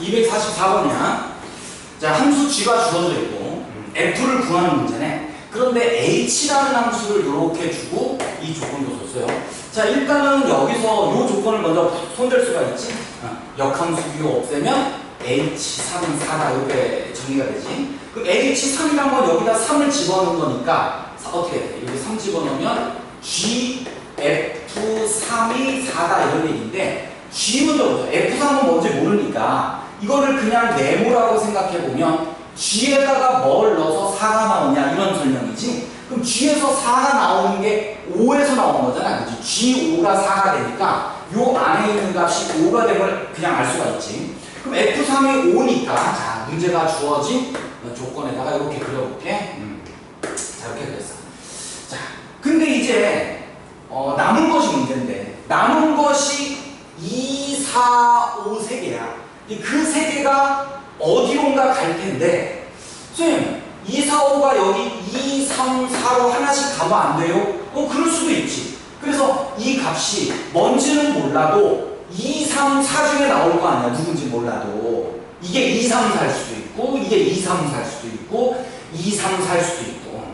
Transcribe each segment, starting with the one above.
244번이야. 자, 함수 g가 주어져 있고 f를 구하는 문제네. 그런데 h라는 함수를 이렇게 주고 이 조건도 줬어요. 자, 일단은 여기서 이 조건을 먼저 손댈 수가 있지. 어, 역함수 비 없애면 h3은 4다 이렇게 정리가 되지. 그럼 h3이란 건 여기다 3을 집어넣은 거니까 사- 어떻게 돼? 여기 3 집어넣으면 g f3이 4다 이런 얘기인데 g 먼저 보자. f3은 뭔지 모르니까 이거를 그냥 네모라고 생각해 보면 g에다가 뭘 넣어서 4가 나오냐 이런 설명이지. 그럼 g에서 4가 나오는 게 5에서 나오는 거잖아. 그지? g5가 4가 되니까 요 안에 있는 값이 5가 된걸 그냥 알 수가 있지. 그럼 f3이 5니까 자 문제가 주어진 조건에다가 이렇게 그려볼게. 음. 자 이렇게 그랬어. 자 근데 이제 어, 남은 것이 문제인데 남은 것이 2, 4, 5세 개야. 그세 개가 어디론가 갈 텐데 선생님 2, 4, 5가 여기 2, 3, 4로 하나씩 가면 안 돼요? 어 그럴 수도 있지. 그래서 이 값이 뭔지는 몰라도 2, 3, 4 중에 나올 거 아니야. 누군지 몰라도. 이게 2, 3, 4일 수도 있고 이게 2, 3, 4일 수도 있고 2, 3, 4일 수도 있고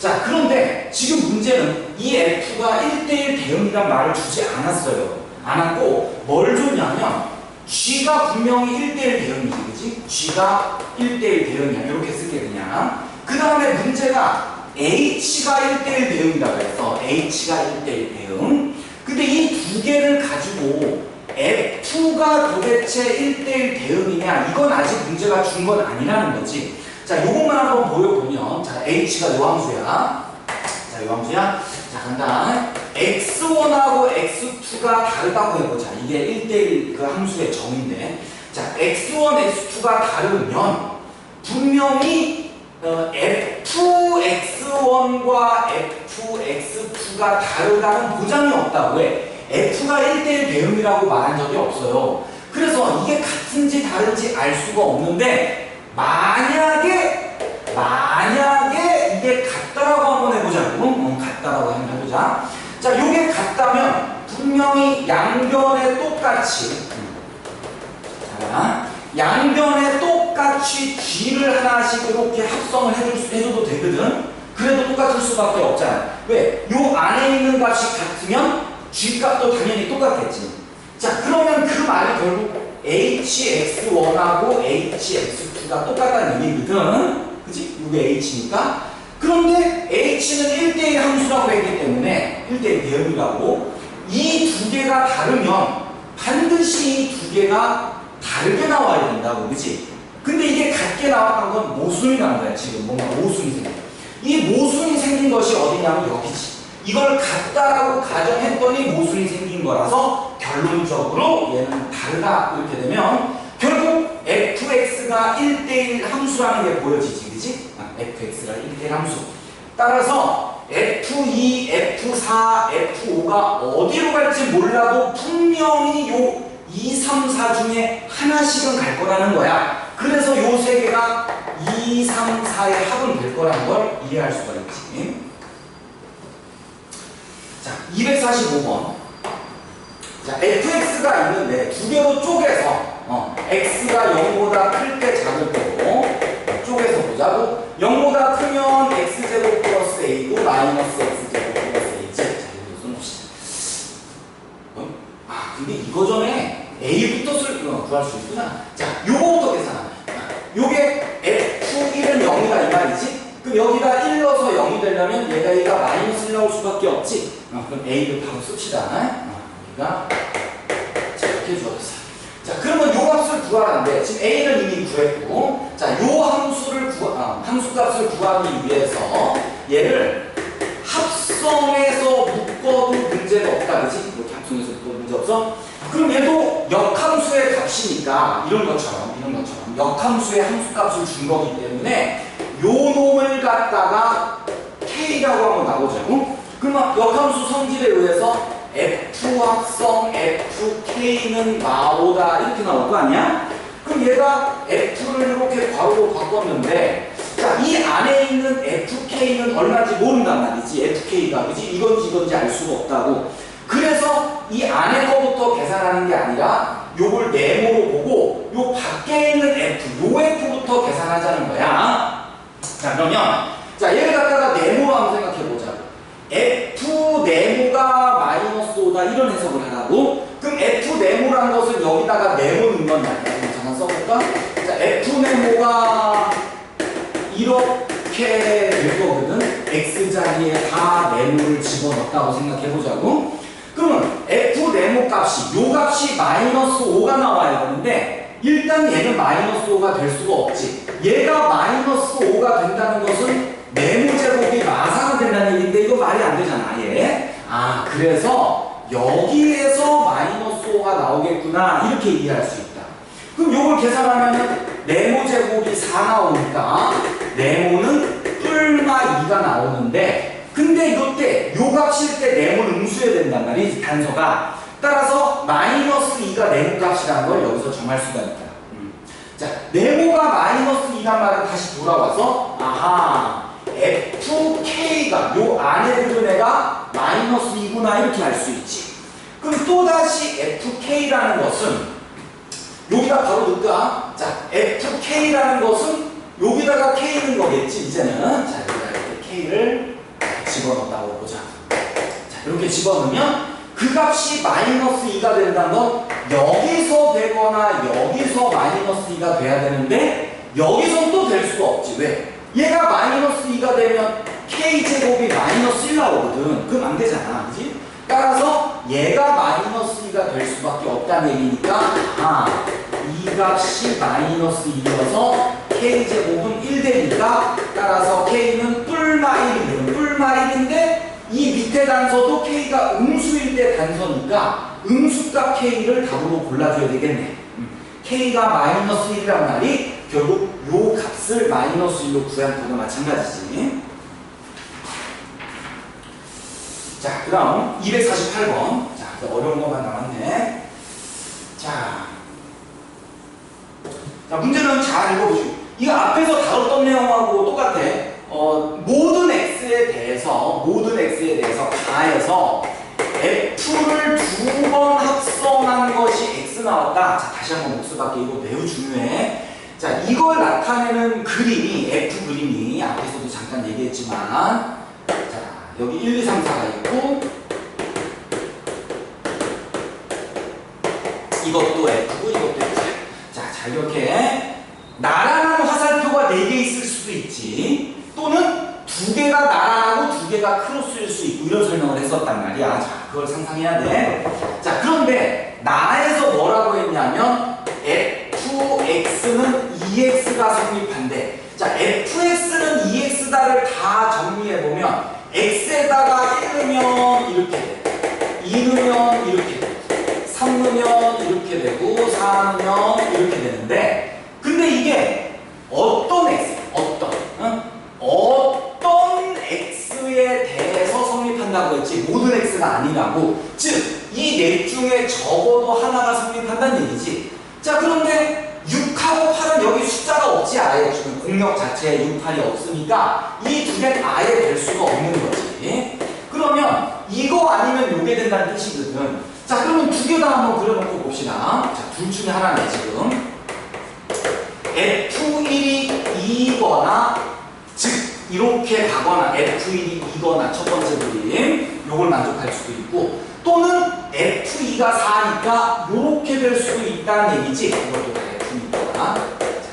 자 그런데 지금 문제는 이 F가 1대1 대응이란 말을 주지 않았어요. 않았고 뭘 줬냐면 G가 분명히 1대1 대응이지 그지? G가 1대1 대응이야. 이렇게 쓸게 그냥. 그 다음에 문제가 H가 1대1 대응이라고 했어. H가 1대1 대응 근데 이 두 개를 가지고 F가 도대체 1대1 대응이냐? 이건 아직 문제가 준 건 아니라는 거지. 자 요것만 한번 보여보면 자 H가 요 함수야. 자 요 함수야. 자 간다 X1하고 X2가 다르다고 해보자. 이게 1대1 그 함수의 정의인데. 자 X1, X2가 다르면 분명히 어, FX1과 FX2가 다르다는 보장이 없다 왜? F가 1대1 대응이라고 말한 적이 없어요. 그래서 이게 같은지 다른지 알 수가 없는데 만약에 만약에 이게 같다라고 한번 해보자고 어, 같다라고 한번 해보자 자 요게 같다면 분명히 양변에 똑같이. 자 양변에 똑같이 G를 하나씩 이렇게 합성을 해줄 수, 해줘도 되거든. 그래도 똑같을 수밖에 없잖아. 왜? 요 안에 있는 값이 같으면 G 값도 당연히 똑같겠지. 자 그러면 그 말이 결국 HX1하고 HX2가 똑같다는 얘기거든. 그치? 이게 H니까? 그런데 H는 1대1 함수라고 했기 때문에 1대1 대응이라고 이 두 개가 다르면 반드시 이 두 개가 다르게 나와야 된다고 그치? 근데 이게 같게 나왔던 건 모순이 난 거야 지금 뭔가 모순이 생겨 이 모순이 생긴 것이 어디냐면 여기지 이걸 같다라고 가정했더니 모순이 생긴 거라서 결론적으로 얘는 다르다 이렇게 되면 결국 fx가 1대1 함수라는 게 보여지지 그지? 아, fx가 1대1 함수 따라서 f2, f4, f5가 어디로 갈지 몰라도 분명히 요 2, 3, 4 중에 하나씩은 갈 거라는 거야 그래서 요 세 개가 2, 3, 4의 합은 될 거라는 걸 이해할 수가 있지 자, 245번. 자, fx가 있는데 두 개로 쪼개서 어, x가 0보다 클 때 작을 때로 어, 쪼개서 보자고 0보다 크면 x제곱 플러스 a고 마이너스 x제곱 플러스 a제 자, 이거 써놓읍시다. 어? 아, 근데 이거 전에 a부터 쓸, 어, 구할 수 있구나. 자, 요거부터 계산하 요게 f1은 0이다 이 말이지? 그럼 여기다 1 넣어서 0이 되려면 얘가 얘가 마이너스 1 나올 수밖에 없지. 어, 그럼 a를 바로 씁시다. 어, 여기가 자 이렇게 주어졌어. 자 그러면 요 값을 구하라는데 지금 a는 이미 구했고 자 요 함수를 구 아, 함수 값을 구하기 위해서 얘를 합성해서 묶어도 문제가 없다 그지? 이렇게 합성해서 묶어도 문제 없어? 그럼 얘도 역함수의 값이니까 이런 것처럼 이런 것처럼 역함수의 함수 값을 준 거기 때문에 요 놈을 갖다가 k라고 한번 나오자고 그러면 역함수 성질에 의해서 f 합성 fk는 마오다 이렇게 나올 거 아니야? 그럼 얘가 f를 이렇게 괄호로 바꿨는데 자, 이 안에 있는 fk는 얼마인지 모른단 말이지 fk가 그지 이건지 이건지 알 수가 없다고 그래서 이 안에 거부터 계산하는 게 아니라 요걸 네모로 보고 요 밖에 있는 F, 요 F부터 계산하자는 거야. 자, 그러면, 자, 얘를 갖다가 네모로 한번 생각해보자. F 네모가 마이너스 5다, 이런 해석을 하라고? 그럼 F 네모란 것은 여기다가 네모 넣은 건 말이야. 잠깐 써볼까? 자, F 네모가 이렇게 될 거거든. X 자리에 다 네모를 집어넣었다고 생각해보자고. 그러면 F 네모 값이, 요 값이 마이너스 5가 나와야 되는데, 일단 얘는 마이너스 5가 될 수가 없지. 얘가 마이너스 5가 된다는 것은 네모 제곱이 마사가 된다는 얘기인데, 이거 말이 안 되잖아, 얘. 아, 그래서 여기에서 마이너스 5가 나오겠구나. 이렇게 이해할 수 있다. 그럼 요걸 계산하면은 네모 제곱이 4 나오니까 네모는 뿔마 2가 나오는데 근데 이때 요 값일 때 네모는 음수해야 된단 말이지 단서가. 따라서 마이너스 2가 네모 값이라는 걸 여기서 정할 수가 있다. 음. 자 네모가 마이너스 2란 말은 다시 돌아와서 아하 FK가 요 안에 들은 애가 마이너스 2구나 이렇게 알 수 있지. 그럼 또다시 FK라는 것은 여기다 바로 넣을까? 자, FK라는 것은 여기다가 K는 거겠지, 이제는. 자, 여기다 이렇게 K를 집어넣었다고 보자. 자, 이렇게 집어넣으면 그 값이 마이너스 2가 된다는 건 여기서 되거나 여기서 마이너스 2가 돼야 되는데 여기서 또 될 수가 없지. 왜? 얘가 마이너스 2가 되면 K제곱이 마이너스 1 나오거든. 그럼 안 되잖아. 그지? 따라서 얘가 마이너스 2가 될 수밖에 없다는 얘기니까 아, 이 값이 마이너스 2여서 K제곱은 1 되니까 따라서 K는 뿔마 1이거든. 뿔마 1인데 이 밑에 단서도 K가 음수일 때 단서니까 음수값 K를 답으로 골라줘야 되겠네. 음. K가 마이너스 1이란 말이 결국 요 값을 마이너스 1로 구한 거나 마찬가지지. 자, 그 다음 248번. 자, 이제 어려운 것만 남았네. 자, 자 문제는 잘 읽어보시고. 이거 앞에서 다뤘던 내용하고 똑같아. 어, 모든 x에 대해서, 모든 x에 대해서 가해서 f를 두 번 합성한 것이 x 나왔다. 자, 다시 한번 복습할게. 이거 매우 중요해. 자, 이걸 나타내는 그림이, f 그림이 앞에서도 잠깐 얘기했지만, 자, 여기 1, 2, 3, 4가 있고 이것도 F고 이것도 F. 자, 자 이렇게 나란한 화살표가 4개 있을 수도 있지 또는 두 개가 나란하고 두 개가 크로스일 수 있고 이런 설명을 했었단 말이야. 자, 그걸 상상해야 돼 자, 그런데 나에서 뭐라고 했냐면 fx는 2x가 성립한대. 자, fx는 2x다를 다 정리해보면 x에다가 1 넣으면 이렇게 돼. 2 넣으면 이렇게 돼. 3 넣으면 이렇게 되고 4 넣으면 이렇게 되는데 근데 이게 어떤 x, 어떤 응? 어떤 x에 대해서 성립한다고 했지 모든 x가 아니라고 즉 이 넷 중에 적어도 하나가 성립한다는 얘기지 자 그런데 6하고 8은 여기 숫자가 없지 아예. 지금 공역 자체에 6, 8이 없으니까 이 두 개는 아예 될 수가 없는 거지. 그러면 이거 아니면 요게 된다는 뜻이거든. 자 그러면 두 개 다 한번 그려놓고 봅시다. 자둘 중에 하나네 지금. F1이 2거나 즉 이렇게 가거나 F1이 2거나 첫 번째 그림 요걸 만족할 수도 있고 또는 F2가 4니까 요렇게 될 수도 있다는 얘기지? 이것도 다 F2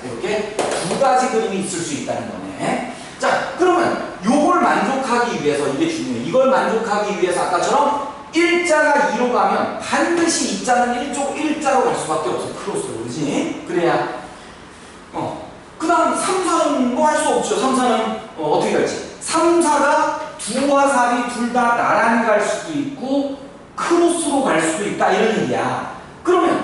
이렇게 두 가지 그림이 있을 수 있다는 거네 자 그러면 요걸 만족하기 위해서 이게 중요해 이걸 만족하기 위해서 아까처럼 일자가 2로 가면 반드시 이자는 1쪽 일자로 갈 수밖에 없어 크로스로 그지 그래야 어. 그 다음 3, 4는 뭐 할 수 없죠. 3, 4는 어, 떻게 갈지. 3, 4가 2와 4이 둘 다 나란히 갈 수도 있고 크로스로 갈 수도 있다 이런 얘기야. 그러면 요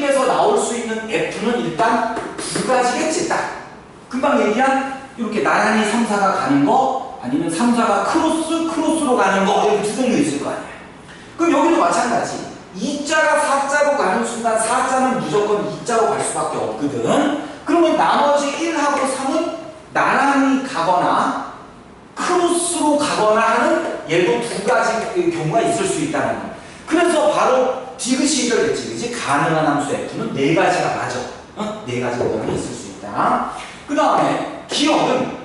그림에서 나올 수 있는 F는 일단 두 가지겠지 딱. 금방 얘기한 이렇게 나란히 3, 4가 가는 거 아니면 3, 4가 크로스, 크로스로 가는 거 이렇게 두 종류 있을 거 아니야. 그럼 여기도 마찬가지. 2자가 4자로 가는 순간 4자는 무조건 2자로 갈 수밖에 없거든. 그러면 나머지 1하고 3은 나란히 가거나 크로스로 가거나 하는 얘도 두 가지 그 경우가 있을 수 있다는 거. 그래서 바로 디귿이 해결됐지. 그지? 가능한 함수 F는 네 가지가 맞아. 어? 네 가지 오감이 있을 수 있다. 그 다음에 기억은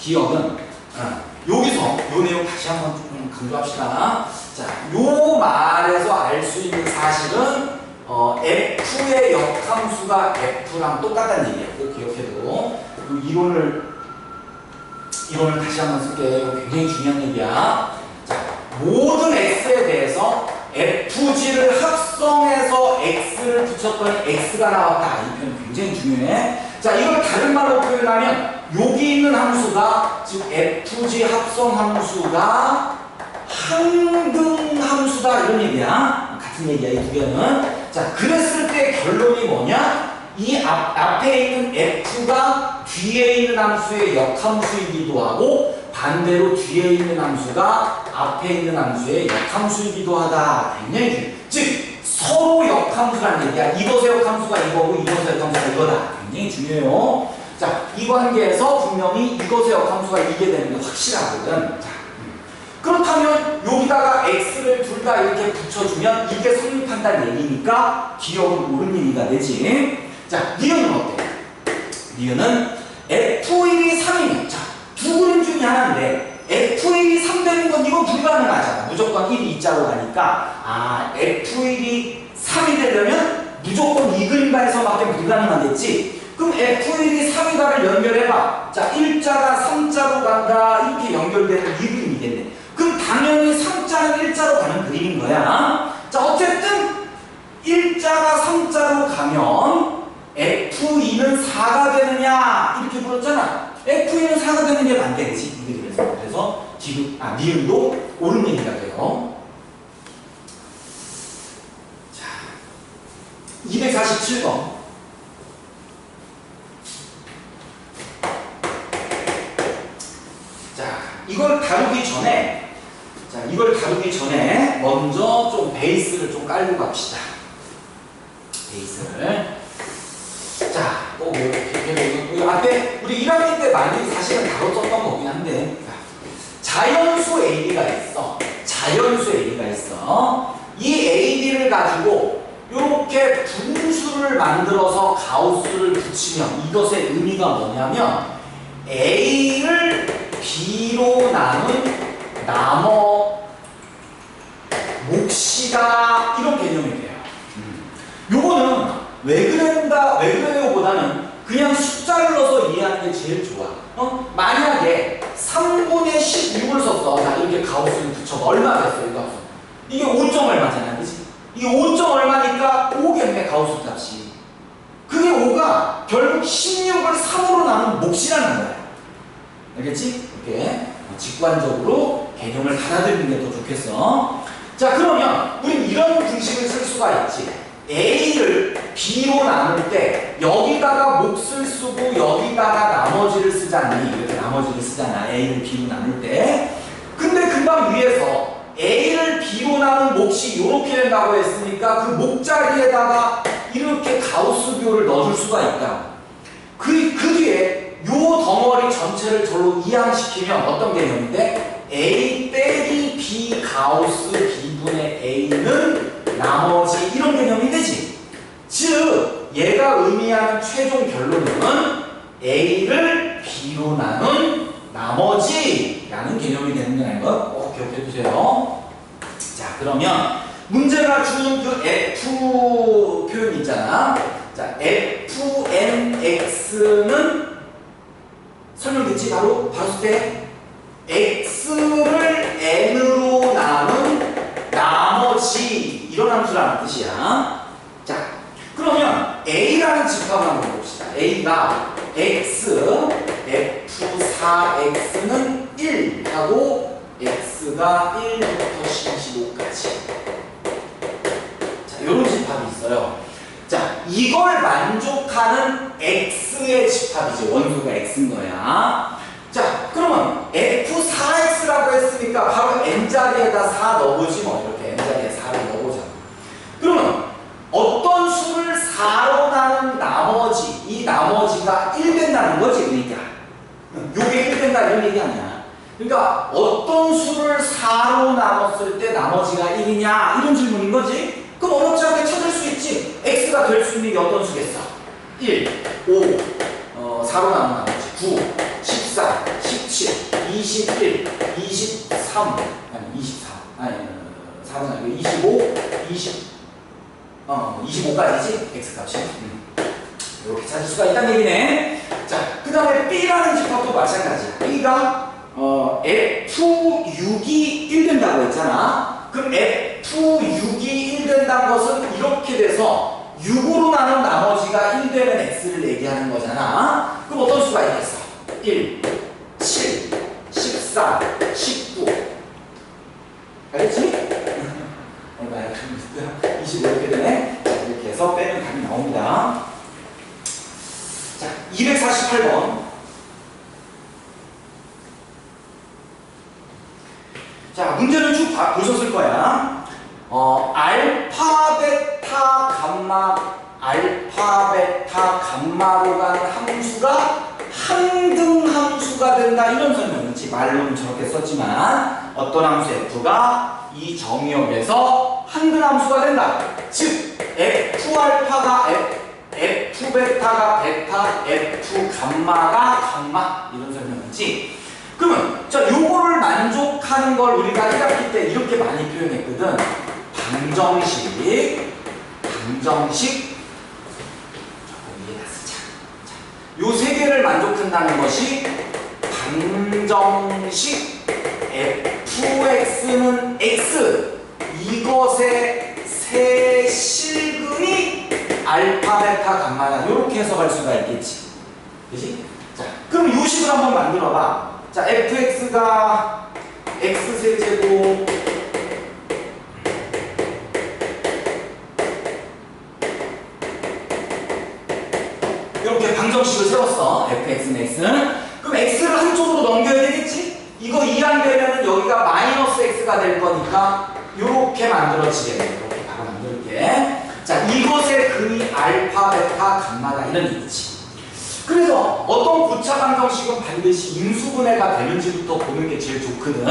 기억은 어, 여기서 요 내용 다시 한번 좀 강조합시다. 자, 요 말에서 알 수 있는 사실은 어, F의 역함수가 F랑 똑같다는 얘기예요. 꼭 기억해도 그 이론을 이론을 다시 한번 쓸게. 굉장히 중요한 얘기야. 자, 모든 x에 대해서 fg를 합성해서 x를 붙였더니 x가 나왔다. 이 표현 굉장히 중요해. 자, 이걸 다른 말로 표현하면 여기 있는 함수가 지금 fg 합성 함수가 항등 함수다 이런 얘기야. 같은 얘기야 이 두 개는. 자, 그랬을 때 결론이 뭐냐? 이 앞, 앞에 있는 f가 뒤에 있는 함수의 역함수이기도 하고 반대로 뒤에 있는 함수가 앞에 있는 함수의 역함수이기도 하다. 굉장히 중요해. 즉 서로 역함수라는 얘기야. 이것의 역함수가 이거고 이것의 역함수가 이거다. 굉장히 중요해요. 자, 이 관계에서 분명히 이것의 역함수가 이게 되는 게 확실하거든. 자, 그렇다면 여기다가 x를 둘 다 이렇게 붙여주면 이게 성립한다는 얘기니까 기억은 옳은 얘기가 되지. 자, 니은은 어때? 니은은 f1이 3이면 자, 두 그림 중에 하나인데 f1이 3 되는 건 이건 불가능하잖아. 무조건 1이 2자로 가니까 아, f1이 3이 되려면 무조건 이 그림가에서밖에 불가능하겠지. 그럼 f1이 3이다를 연결해봐. 자, 1자가 3자로 간다. 이렇게 연결되는 이 그림이겠네. 그럼 당연히 3자는 1자로 가는 그림인 거야. 자, 어쨌든 1자가 3자로 가면 F2는 4가 되느냐 이렇게 물었잖아. F2는 4가 되는 게 맞겠지. 이 그림에서. 그래서 지금 아 니은도 옳은 얘기가 돼요. 자, 247번. 자, 이걸 다루기 전에 자, 이걸 다루기 전에 먼저 좀 베이스를 좀 깔고 갑시다. 베이스를. 자, 또 뭐, 이렇게, 앞에 우리 1학년 때 많이 사실은 다뤘었던 거긴 한데, 자, 자연수 AB가 있어. 자연수 AB가 있어. 이 AB를 가지고 이렇게 분수를 만들어서 가우스를 붙이면 이것의 의미가 뭐냐면 A를 B로 나눈 나머 몫이다 이런 개념이 돼요. 요거는 왜 그런다 왜 그래요보다는 그냥 숫자를 넣어서 이해하는 게 제일 좋아. 어? 만약에 3분의 16을 썼어. 자 이렇게 가우스를 붙여 얼마 됐어 이거 가우스? 이게 5점 얼마잖아, 그지? 이게 5점 얼마니까 5겠네 가우스 값이. 그게 5가 결국 16을 3으로 나눈 몫이라는 거야. 알겠지? 이렇게 직관적으로 개념을 받아들이는 게 더 좋겠어. 자, 그러면 우린 이런 분식을 쓸 수가 있지. A를 B로 나눌 때 여기다가 몫을 쓰고 여기다가 나머지를 쓰잖니. 이렇게 나머지를 쓰잖아. A를 B로 나눌 때. 근데 금방 위에서 A를 B로 나눈 몫이 이렇게 된다고 했으니까 그 목 자리에다가 이렇게 가우스교를 넣어줄 수가 있다. 그, 그 뒤에 요 덩어리 전체를 절로 이항시키면 어떤 개념인데 A 빼기 B 가우스 B분의 A는 나머지 이런 되지. 즉 얘가 의미하는 최종 결론은 A를 B로 나눈 나머지 라는 개념이 되는 거라는 거꼭 기억해 두세요. 자 그러면 문제가 준그 F 표현 있잖아. 자 FNX는 설명됐지? 바로 바로 쓸때 x를 n으로 나눈 나머지 이런 함수라는 뜻이야. A라는 집합을 한번 봅시다. a가 x f4x는 1 하고 x가 1부터 15까지. 자, 이런 집합이 있어요. 자, 이걸 만족하는 x의 집합이지. 원소가 x인 거야. 자, 그러면 f4x라고 했으니까 바로 n자리에다 4 넣어보지 뭐. 이렇게 n자리에 4를 넣어보자. 그러면 어떤 수를 4로 나눈 나머지, 이 나머지가 1 된다는 거지, 그러니까. 요게 1 된다 이런 얘기 아니야. 그러니까 어떤 수를 4로 나눴을 때 나머지가 1이냐 이런 질문인 거지. 그럼 어렵지 않게 찾을 수 있지. x가 될 수 있는 게 어떤 수겠어? 1, 5, 어, 4로 나누면 나머지 9, 14, 17, 21, 23, 아니 24, 아니 4로 나누면 25, 20, 어 25까지지 x 값이. 음. 이렇게 찾을 수가 있다는 얘기네. 자, 그 다음에 B라는 집합도 마찬가지야. B가 어, F6이 1 된다고 했잖아. 그럼 F6이 1 된다는 것은 이렇게 돼서 6으로 나눈 나머지가 1 되는 X를 얘기하는 거잖아. 그럼 어떤 수가 있겠어? 1, 7, 14, 19. 알겠지? 얼마야? 25 이렇게 되네. 자, 이렇게 해서 빼면 답이 나옵니다. 자, 248번. 자, 문제를 쭉 봐- 보셨을 거야. 어, 알파, 베타, 감마, 알파, 베타, 감마로 가는 함수가 한등 함수가 된다. 이런 설명이지. 말로는 저렇게 썼지만 어떤 함수 f가 이 정의역에서 한등 함수가 된다. 즉, f 알파가 f, f 베타가 베타, f 감마가 감마 이런 설명이지. 그러면 자 요거를 만족하는 걸 우리가 1학기 때 이렇게 많이 표현했거든. 방정식, 방정식. 조금 위에다 쓰자. 요세 개를 만족한다는 것이 방정식 fx는 x 이것의 세 실근이 알파, 베타, 감마다 이렇게 해석할 수가 있겠지. 그지? 자, 그럼 요 식을 한번 만들어 봐. 자, fx가 x세제곱 이렇게 방정식을 세웠어. fx는 x는. 그럼 x를 한쪽으로 넘겨야 되겠지? 이거 2안 되면은 여기가 마이너스 x가 될 거니까 이렇게 만들어지게 돼. 이렇게 바로 만들게. 자, 이것의 근이 알파, 베타, 감마다 이런 얘기지. 그래서 어떤 고차 방정식은 반드시 인수분해가 되는지부터 보는 게 제일 좋거든.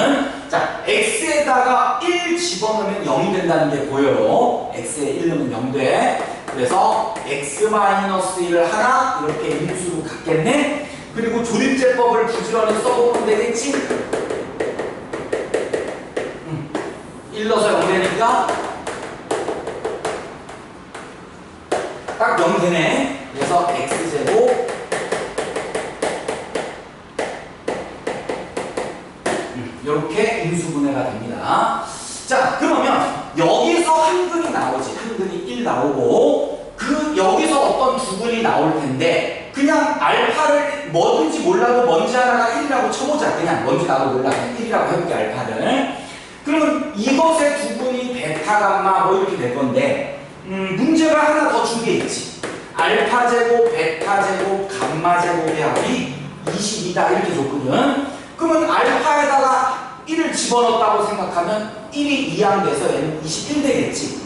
자, x에다가 1 집어넣으면 0이 된다는 게 보여요. x에 1 넣으면 0 돼. 그래서 x-1을 하나 이렇게 인수로 갖겠네. 그리고 조립제법을 부지런히 써보면 되겠지. 음, 1 넣어서 0 되니까 딱 0 되네. 그래서 x제곱 이렇게 인수분해가 됩니다. 자, 그러면 여기서 한 근이 나오지. 한 근이 1 나오고 그 여기서 어떤 두 근이 나올 텐데 그냥 알파를 뭐든지 몰라도 뭔지 하나가 1이라고 쳐보자. 그냥 뭔지 나도 몰라. 그냥 1이라고 해볼게 알파를. 그러면 이것의 두 근이 베타, 감마 뭐 이렇게 될 건데 음, 문제가 하나 더 준 게 있지. 알파 제곱, 베타 제곱, 감마 제곱의 합이 22다 이렇게 줬거든. 그러면 알파에다가 1을 집어넣었다고 생각하면 1이 2항 돼서 얘는 21 되겠지.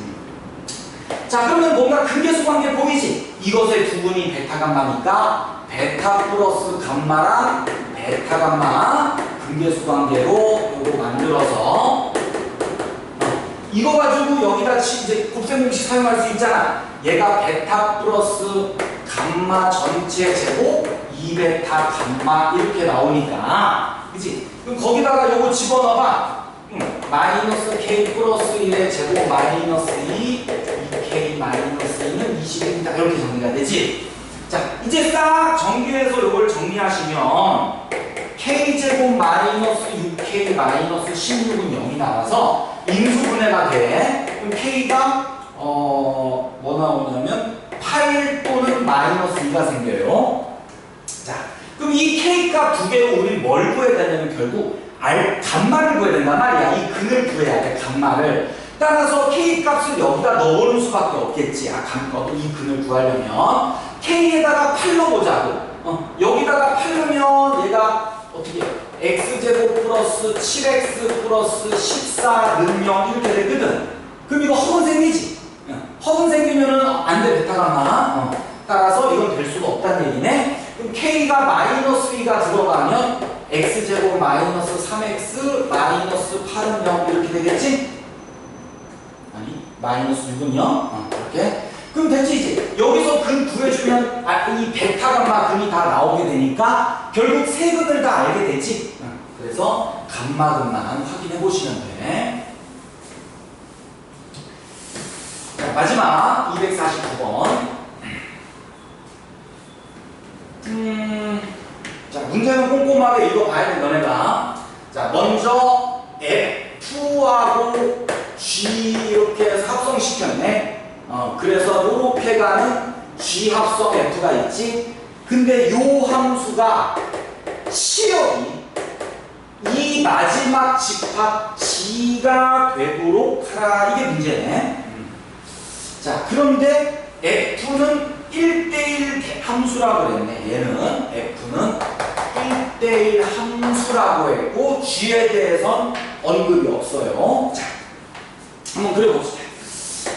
자 그러면 뭔가 근계수 관계 보이지? 이것의 두 분이 베타 감마니까 베타 플러스 감마랑 베타 감마 근계수 관계로 이거 만들어서 어, 이거 가지고 여기다 치- 이제 곱셈 공식 사용할 수 있잖아. 얘가 베타 플러스 감마 전체 제곱 2베타 감마 이렇게 나오니까 그치? 그럼 거기다가 요거 집어넣어봐. 음, 마이너스 k 플러스 1의 제곱 마이너스 2 2k 마이너스 2는 21이다 이렇게 정리가 되지. 자 이제 싹 정리해서 요걸 정리하시면 k제곱 마이너스 6k 마이너스 16은 0이 나와서 인수분해가 돼. 그럼 k가 어, 뭐 나오냐면 8 또는 마이너스 2가 생겨요. 자, 그럼 이 k 값 두 개로 우리 뭘 구해야 되냐면 결국 알 감마를 구해야 된단 말이야. 이 근을 구해야 돼. 감마를. 따라서 k 값을 여기다 넣을 수밖에 없겠지. 아, 감, 어, 이 근을 구하려면 k에다가 8 넣어보자고. 어, 여기다가 8 넣으면 얘가 어떻게 x제곱 플러스 7x 플러스 14는 0 이렇게 되거든. 그럼 이거 허근생이지. 어, 허근생기면은 안 돼, 베타감마. 어, 따라서 이건 될 수가 없다는 얘기네. 그럼 k가 마이너스 2가 들어가면 x제곱 마이너스 3x 마이너스 8은 0 이렇게 되겠지? 아니 마이너스 6은 0? 어, 이렇게 그럼 됐지 이제 여기서 근 구해주면 아, 이 베타 감마 근이 다 나오게 되니까 결국 세 근을 다 알게 되지. 응. 그래서 감마 근만 확인해 보시면 돼. 자, 마지막 249번. 음, 자, 문제는 꼼꼼하게 읽어봐야 돼, 너네가. 자, 먼저 F하고 G 이렇게 합성시켰네. 어, 그래서 이렇게 가는 G 합성 F가 있지. 근데 요 함수가 치역이 이 마지막 집합 G가 되도록 하라. 이게 문제네. 자, 그런데 F는 1대1 함수라고 그랬네. 얘는 F는 1대1 함수라고 했고 G에 대해선 언급이 없어요. 자, 한번 그려봅시다.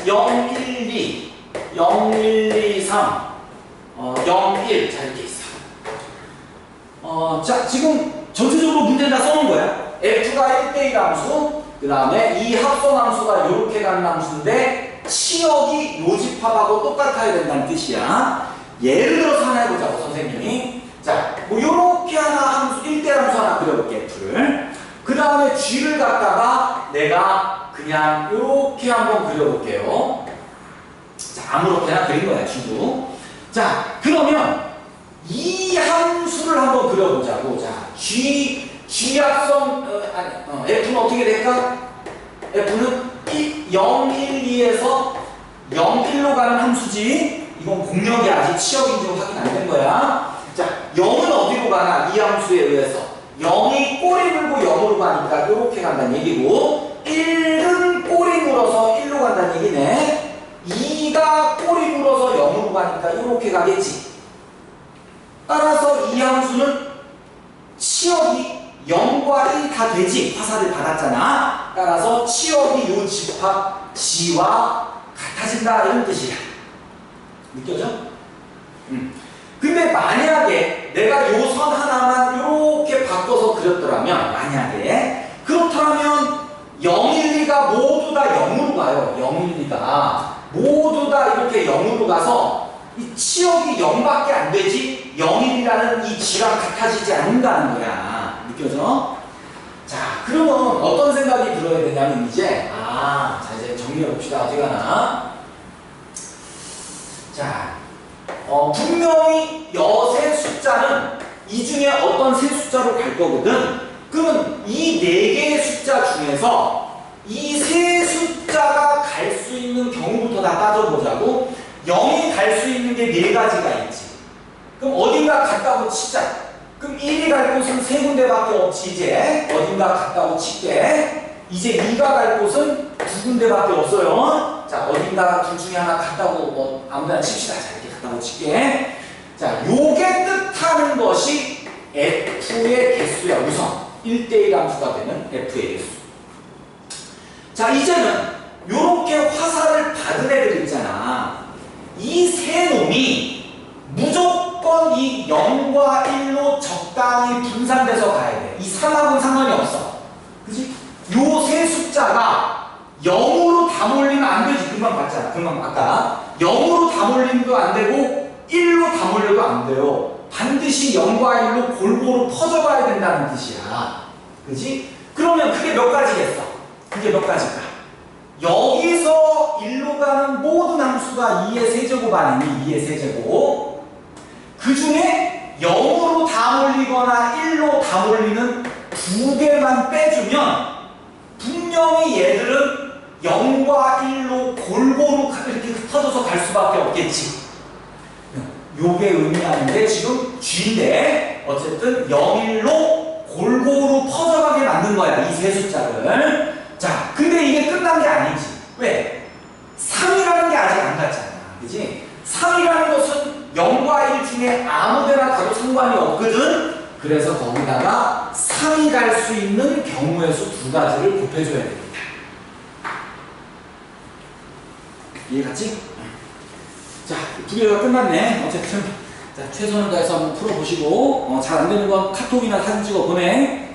0, 1, 2, 0, 1, 2, 3, 어, 0, 1. 자, 이렇게 있어. 어, 자, 지금 전체적으로 문제는 다 써놓은 거야. F가 1대1 함수, 그 다음에 이 합성 함수가 이렇게 가는 함수인데, 치역이 요집합하고 똑같아야 된다는 뜻이야. 예를 들어서 하나 해보자고, 선생님이. 자, 뭐, 요렇게 하나 함수, 1대1 함수 하나 그려볼게, F를. 그 다음에 G를 갖다가 내가 그냥 요렇게 한번 그려볼게요. 자, 아무렇게나 그린 거야, G도. 자, 그러면 이 함수를 한번 그려보자고. 자, G, G 합성, 어, 아니, 어, F는 어떻게 될까? F는 1, 0, 1, 2에서 0, 1로 가는 함수지. 이건 공력이 아직 치역인지 확인 안 된 거야. 자, 0은 어디로 가나? 이 함수에 의해서. 0이 꼬리 물고 0으로 가니까 이렇게 간다는 얘기고 1은 꼬리 물어서 1로 간다는 얘기네. 2가 꼬리 물어서 0으로 가니까 이렇게 가겠지. 따라서 이 함수는 치역이 0과 1다 되지. 화살을 받았잖아. 따라서 치역이 요 집합 G와 같아진다. 이런 뜻이야. 느껴져? 음. 근데 만약에 내가 요 선 하나만 이렇게 바꿔서 그렸더라면 만약에 그렇다면 0, 1, 2가 모두 다 0으로 가요. 0, 1, 2가 모두 다 이렇게 0으로 가서 이 치역이 0밖에 안 되지 0, 1이라는 이 G랑 같아지지 않는다는 거야. 느껴져? 자, 그러면 어떤 생각이 들어야 되냐면 이제 아, 자 이제 정리해 봅시다. 어디 가나? 자, 어, 분명히 여세 숫자는 이 중에 어떤 세 숫자로 갈 거거든. 그러면 이 네 개의 숫자 중에서 이 세 숫자가 갈 수 있는 경우부터 다 따져보자고. 0이 갈 수 있는 게 네 가지가 있지. 그럼 어딘가 갔다고 치자. 그럼 1이 갈 곳은 세 군데밖에 없지 이제. 어딘가 갔다고 칠게. 이제 2가 갈 곳은 두 군데밖에 없어요. 자, 어딘가 둘 중에 하나 갔다고 뭐 아무데나 칩시다. 자, 이렇게 갔다고 칠게. 자, 요게 뜻하는 것이 F의 개수야, 우선. 1대1 함수가 되는 F의 개수. 자, 이제는 요렇게 화살을 받은 애들 있잖아. 이 세 놈이 무조건 이 0과 1로 적당히 분산돼서 가야 돼. 이 3하고는 상관이 없어. 그지? 요 세 숫자가 0으로 다 몰리면 안 되지. 금방 봤잖아. 금방 아까. 0으로 다 몰리면도 안 되고 1로 다 몰려도 안 돼요. 반드시 0과 1로 골고루 퍼져가야 된다는 뜻이야. 그지? 그러면 그게 몇 가지겠어? 그게 몇 가지일까? 여기서 1로 가는 모든 함수가 2의 세제곱 아니니 2의 세제곱 그 중에 0으로 다 몰리거나 1로 다 몰리는 두 개만 빼주면 분명히 얘들은 0과 1로 골고루 가- 이렇게 흩어져서 갈 수밖에 없겠지 요게 의미하는데 지금 G인데 어쨌든 0, 1로 골고루 퍼져가게 만든 거야 이 세 숫자를 자 근데 이게 끝난 게 아니지 왜? 3이라는 게 아직 안 갔잖아 그지? 3이라는 것은 0과 1 중에 아무데나 가도 상관이 없거든 그래서 거기다가 3이 갈 수 있는 경우의 수 두 가지를 곱해줘야 됩니다 이해갔지? 자, 두 개가 끝났네. 어쨌든 자, 최선을 다해서 한번 풀어보시고 어, 잘 안 되는 건 카톡이나 사진 찍어 보내.